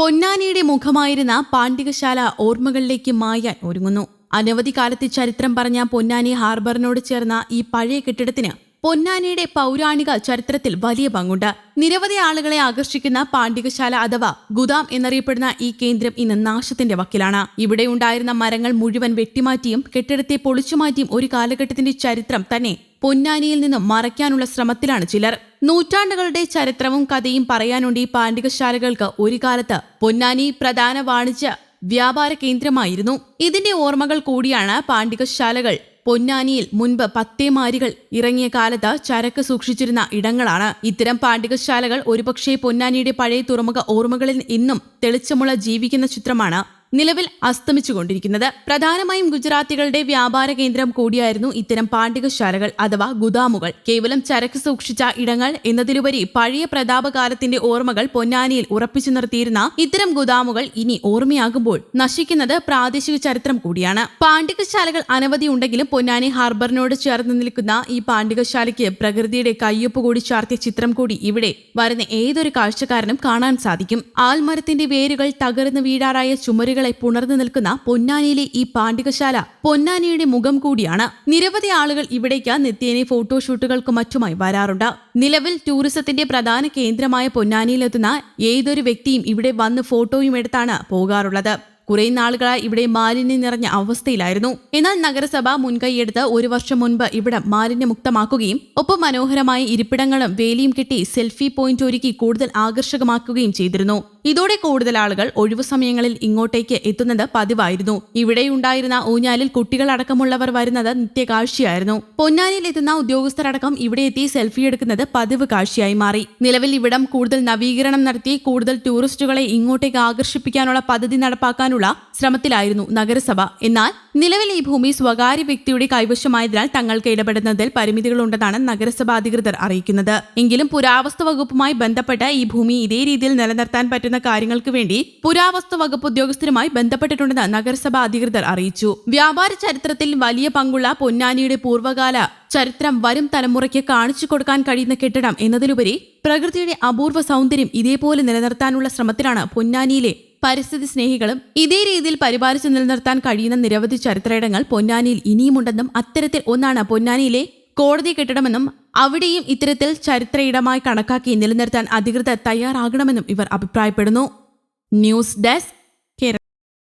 പൊന്നാനിയുടെ മുഖമായിരുന്ന പാണ്ഡികശാല ഓർമ്മകളിലേക്ക് മായാൻ ഒരുങ്ങുന്നു. അനവധി കാലത്തെ ചരിത്രം പറഞ്ഞ പൊന്നാനി ഹാർബറിനോട് ചേർന്ന ഈ പഴയ കെട്ടിടത്തിന് പൊന്നാനിയുടെ പൗരാണിക ചരിത്രത്തിൽ വലിയ പങ്കുണ്ട്. നിരവധി ആളുകളെ ആകർഷിക്കുന്ന പാണ്ഡികശാല അഥവാ ഗുദാം എന്നറിയപ്പെടുന്ന ഈ കേന്ദ്രം ഇന്ന് നാശത്തിന്റെ വക്കിലാണ്. ഇവിടെ ഉണ്ടായിരുന്ന മരങ്ങൾ മുഴുവൻ വെട്ടിമാറ്റിയും കെട്ടിടത്തെ പൊളിച്ചുമാറ്റിയും ഒരു കാലഘട്ടത്തിന്റെ ചരിത്രം തന്നെ പൊന്നാനിയിൽ നിന്ന് മറയ്ക്കാനുള്ള ശ്രമത്തിലാണ് ചിലർ. നൂറ്റാണ്ടുകളുടെ ചരിത്രവും കഥയും പറയാനുണ്ട് ഈ പാണ്ഡികശാലകൾക്ക് ഒരു കാലത്ത് പൊന്നാനി പ്രധാന വാണിജ്യ വ്യാപാര കേന്ദ്രമായിരുന്നു. ഇതിന്റെ ഓർമ്മകൾ കൂടിയാണ് പാണ്ഡികശാലകൾ പൊന്നാനിയിൽ മുൻപ് പത്തേമാരികൾ ഇറങ്ങിയ കാലത്ത് ചരക്ക് സൂക്ഷിച്ചിരുന്ന ഇടങ്ങളാണ്. ഇത്തരം പാണ്ഡികശാലകൾ ഒരുപക്ഷേ പൊന്നാനിയുടെ പഴയ തുറമുഖ ഓർമ്മകളിൽ ഇന്നും തെളിച്ചമുള്ള ജീവിക്കുന്ന ചിത്രമാണ്. നിലവിൽ അസ്തമിച്ചുകൊണ്ടിരിക്കുന്നത്. പ്രധാനമായും ഗുജറാത്തികളുടെ വ്യാപാര കേന്ദ്രം കൂടിയായിരുന്നു ഇത്തരം പാണ്ഡികശാലകൾ അഥവാ ഗുദാമുകൾ. കേവലം ചരക്ക് സൂക്ഷിച്ച ഇടങ്ങൾ എന്നതിലുപരി പഴയ പ്രതാപകാലത്തിന്റെ ഓർമ്മകൾ പൊന്നാനിയിൽ ഉറപ്പിച്ചു നിർത്തിയിരുന്ന ഇത്തരം ഗുദാമുകൾ ഇനി ഓർമ്മയാകുമ്പോൾ നശിക്കുന്നത് പ്രാദേശിക ചരിത്രം കൂടിയാണ്. പാണ്ഡികശാലകൾ അനവധി ഉണ്ടെങ്കിലും പൊന്നാനി ഹാർബറിനോട് ചേർന്ന് നിൽക്കുന്ന ഈ പാണ്ഡികശാലയ്ക്ക് പ്രകൃതിയുടെ കയ്യൊപ്പ് കൂടി ചാർത്തിയ ചിത്രം കൂടി ഇവിടെ വരുന്ന ഏതൊരു കാഴ്ചക്കാരനും കാണാൻ സാധിക്കും. ആൽമരത്തിന്റെ വേരുകൾ തകർന്ന് വീഴാറായ ചുമരുകളെ പുണർന്നു നിൽക്കുന്ന പൊന്നാനിയിലെ ഈ പാണ്ഡികശാല പൊന്നാനിയുടെ മുഖം കൂടിയാണ്. നിരവധി ആളുകൾ ഇവിടേക്ക് നിത്യേനെ ഫോട്ടോഷൂട്ടുകൾക്കും മറ്റുമായി വരാറുണ്ട്. നിലവിൽ ടൂറിസത്തിന്റെ പ്രധാന കേന്ദ്രമായ പൊന്നാനിയിലെത്തുന്ന ഏതൊരു വ്യക്തിയും ഇവിടെ വന്ന് ഫോട്ടോയും എടുത്താണ് പോകാറുള്ളത്. കുറെ നാളുകളായി ഇവിടെ മാലിന്യം നിറഞ്ഞ അവസ്ഥയിലായിരുന്നു. എന്നാൽ നഗരസഭ മുൻകൈയെടുത്ത് ഒരു വർഷം മുൻപ് ഇവിടെ മാലിന്യമുക്തമാക്കുകയും ഒപ്പം മനോഹരമായ ഇരിപ്പിടങ്ങളും വേലിയും കെട്ടി സെൽഫി പോയിന്റ് ഒരുക്കി കൂടുതൽ ആകർഷകമാക്കുകയും ചെയ്തിരുന്നു. ഇതോടെ കൂടുതൽ ആളുകൾ ഒഴിവു സമയങ്ങളിൽ ഇങ്ങോട്ടേക്ക് എത്തുന്നത് പതിവായിരുന്നു. ഇവിടെയുണ്ടായിരുന്ന ഊഞ്ഞാലിൽ കുട്ടികളടക്കമുള്ളവർ വരുന്നത് നിത്യകാഴ്ചയായിരുന്നു. പൊന്നാനിയിൽ എത്തുന്ന ഉദ്യോഗസ്ഥരടക്കം ഇവിടെ എത്തി സെൽഫി എടുക്കുന്നത് പതിവ് കാഴ്ചയായി മാറി. നിലവിൽ ഇവിടം കൂടുതൽ നവീകരണം നടത്തി കൂടുതൽ ടൂറിസ്റ്റുകളെ ഇങ്ങോട്ടേക്ക് ആകർഷിപ്പിക്കാനുള്ള പദ്ധതി നടപ്പാക്കാനുള്ള ശ്രമത്തിലായിരുന്നു നഗരസഭ. എന്നാൽ നിലവിൽ ഈ ഭൂമി സ്വകാര്യ വ്യക്തിയുടെ കൈവശമായതിനാൽ തങ്ങൾക്ക് ഇടപെടുന്നതിൽ പരിമിതികളുണ്ടെന്നാണ് നഗരസഭാ അധികൃതർ അറിയിക്കുന്നത്. എങ്കിലും പുരാവസ്തു വകുപ്പുമായി ബന്ധപ്പെട്ട് ഈ ഭൂമി ഇതേ രീതിയിൽ നിലനിർത്താൻ പറ്റുന്ന കാര്യങ്ങൾക്ക് വേണ്ടി പുരാവസ്തു വകുപ്പ് ഉദ്യോഗസ്ഥരുമായി ബന്ധപ്പെട്ടിട്ടുണ്ടെന്ന് നഗരസഭാ അധികൃതർ അറിയിച്ചു. വ്യാപാര ചരിത്രത്തിൽ വലിയ പങ്കുള്ള പൊന്നാനിയുടെ പൂർവകാല ചരിത്രം വരും തലമുറയ്ക്ക് കാണിച്ചു കൊടുക്കാൻ കഴിയുന്ന കെട്ടിടം എന്നതിലുപരി പ്രകൃതിയുടെ അപൂർവ സൗന്ദര്യം ഇതേപോലെ നിലനിർത്താനുള്ള ശ്രമത്തിലാണ് പൊന്നാനിയിലെ പരിസ്ഥിതി സ്നേഹികളും ഇതേ രീതിയിൽ പരിപാലിച്ചു നിലനിർത്താൻ കഴിയുന്ന നിരവധി ചരിത്രയിടങ്ങൾ പൊന്നാനിയിൽ ഇനിയുമുണ്ടെന്നും അത്തരത്തിൽ ഒന്നാണ് പൊന്നാനിയിലെ കോടതി കെട്ടിടമെന്നും അവിടെയും ഇത്തരത്തിൽ ചരിത്ര ഇടമായി കണക്കാക്കി നിലനിർത്താൻ അധികൃതർ തയ്യാറാകണമെന്നും ഇവർ അഭിപ്രായപ്പെടുന്നു. News desk